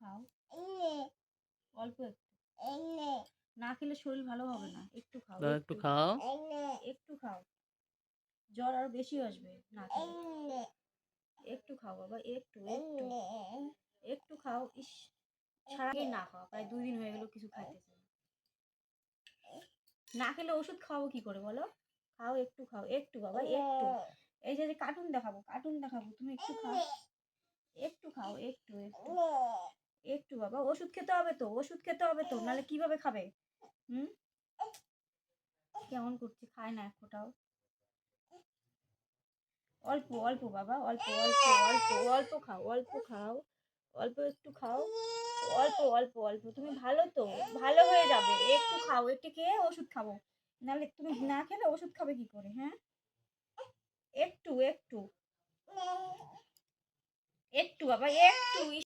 খাও। অল্প একটু। না খেলে শরীর ভালো হবে না। একটু খাও দাও একটু। খাও। একটু খাও। জ্বর আরও বেশি আসবে না খেলে। একটু খাও বাবা একটু একটু। একটু খাও ইস। সারাদিন না খাওয়া প্রায় দুই দিন হয়ে গেল কিছু খাইতেছে না। না খেলে ওষুধ খাওয়াবো কি করে বলো? খাও একটু খাও একটু বাবা একটু। এই যে যে কার্টুন দেখাবো কার্টুন দেখাবো তুমি একটু খাও। একটু খাও একটু একটু। বাবা, ওষুধ খেতে হবে তো, ওষুধ খেতে হবে তো, নাহলে কীভাবে খাবে? হুম? কেমন করছে, খায় না এক ফোঁটাও। অল্প অল্প বাবা, অল্প অল্প অল্প অল্প খাও অল্প খাও, অল্প একটু খাও, অল্প অল্প অল্প, তুমি ভালো তো, ভালো হয়ে যাবে, একটু খাও, একটু খেয়ে ওষুধ খাব, নাহলে তুমি না খেলে ওষুধ খাবে কি করে হ্যাঁ? একটু একটু। একটু বাবা, একটু